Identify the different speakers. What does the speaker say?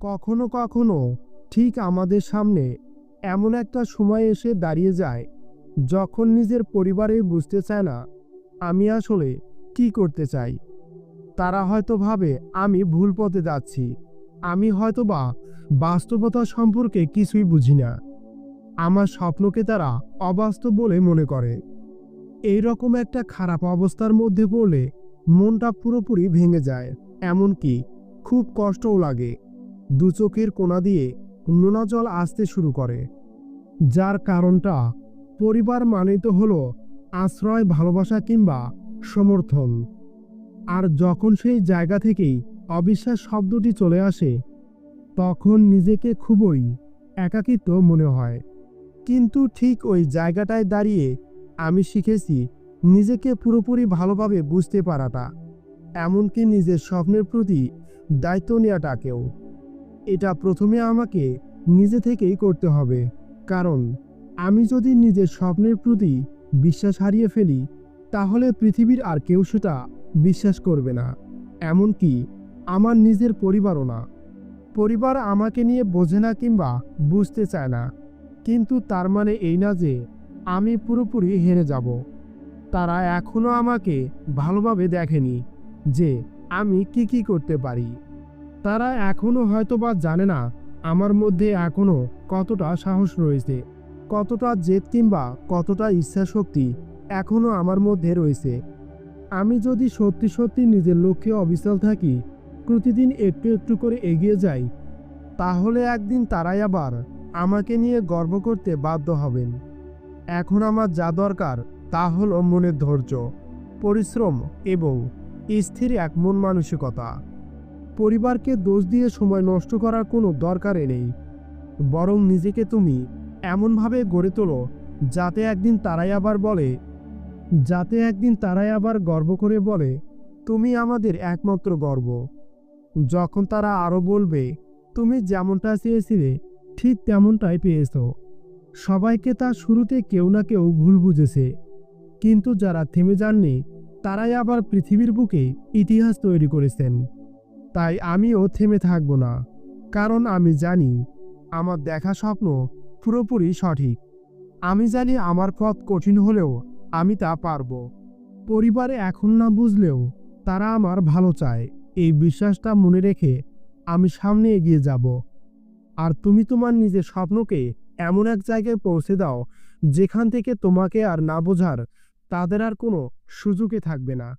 Speaker 1: কখনো কখনো ঠিক আমাদের সামনে এমন একটা সময় এসে দাঁড়িয়ে যায় যখন নিজের পরিবারে বুঝতে চায় না, আমি আসলে কি করতে চাই। তারা হয়তো ভাবে আমি ভুল পথে যাচ্ছি, আমি হয়তোবা বাস্তবতা সম্পর্কে কিছুই বুঝি না। আমার স্বপ্নকে তারা অবাস্তব বলে মনে করে। এই রকম একটা খারাপ অবস্থার মধ্যে পড়লে মনটা পুরোপুরি ভেঙে যায়, এমনকি খুব কষ্টও লাগে। দু চোখের কোনা দিয়ে নোনা জল আসতে শুরু করে, যার কারণটা পরিবার মানেই তো হলো আশ্রয়, ভালোবাসা কিংবা সমর্থন। আর যখন সেই জায়গা থেকেই অবিশ্বাস শব্দটি চলে আসে, তখন নিজেকে খুবই একাকিত্ব মনে হয়। কিন্তু ঠিক ওই জায়গাটায় দাঁড়িয়ে আমি শিখেছি নিজেকে পুরোপুরি ভালোভাবে বুঝতে পারাটা, এমনকি নিজের স্বপ্নের প্রতি দায়িত্ব নেওয়াটাকেও। এটা প্রথমে আমাকে নিজে থেকেই করতে হবে। কারণ, আমি যদি নিজের স্বপ্নের প্রতি বিশ্বাস হারিয়ে ফেলি, তাহলে পৃথিবীর আর কেউ সেটা বিশ্বাস করবে না। এমনকি আমার নিজের পরিবারও না। পরিবার আমাকে নিয়ে বোঝে না কিংবা বুঝতে চায় না। কিন্তু তার মানে এই না যে, আমি পুরোপুরি হেরে যাব। তারা এখনও আমাকে ভালোভাবে দেখেনি যে আমি কি কি করতে পারি। তারা এখনও হয়তো বা জানে না আমার মধ্যে এখনও কতটা সাহস রয়েছে, কতটা জেদ কিংবা কতটা ইচ্ছাশক্তি এখনও আমার মধ্যে রয়েছে। আমি যদি সত্যি সত্যি নিজের লক্ষ্যে অবিচল থাকি, প্রতিদিন একটু একটু করে এগিয়ে যাই, তাহলে একদিন তারাই আবার আমাকে নিয়ে গর্ব করতে বাধ্য হবেন। এখন আমার যা দরকার তা হলো মনের ধৈর্য, পরিশ্রম এবং স্থির এক মন মানসিকতা। পরিবারকে দোষ দিয়ে সময় নষ্ট করার কোনো দরকারই নেই। বরং নিজেকে তুমি এমনভাবে গড়ে তোলো, যাতে একদিন তারাই আবার বলে, যাতে একদিন তারাই আবার গর্ব করে বলে, তুমি আমাদের একমাত্র গর্ব। যখন তারা আরও বলবে, তুমি যেমনটা চেয়েছিলে, ঠিক তেমনটাই পেয়েছ। সবাইকে তার শুরুতে কেউ না কেউ ভুল বুঝেছে। কিন্তু যারা থেমে যাননি, তারাই আবার পৃথিবীর বুকে ইতিহাস তৈরি করেছেন। তাই আমিও থেমে থাকব না। কারণ আমি জানি আমার দেখা স্বপ্ন পুরোপুরি সঠিক। আমি জানি আমার পথ কঠিন হলেও আমি তা পারব। পরিবারে এখন না বুঝলেও তারা আমার ভালো চায়। এই বিশ্বাসটা মনে রেখে আমি সামনে এগিয়ে যাব। আর তুমি তোমার নিজের স্বপ্নকে এমন এক জায়গায় পৌঁছে দাও যেখান থেকে তোমাকে আর না বোঝার তাদের আর কোনো সুযোগই থাকবে না।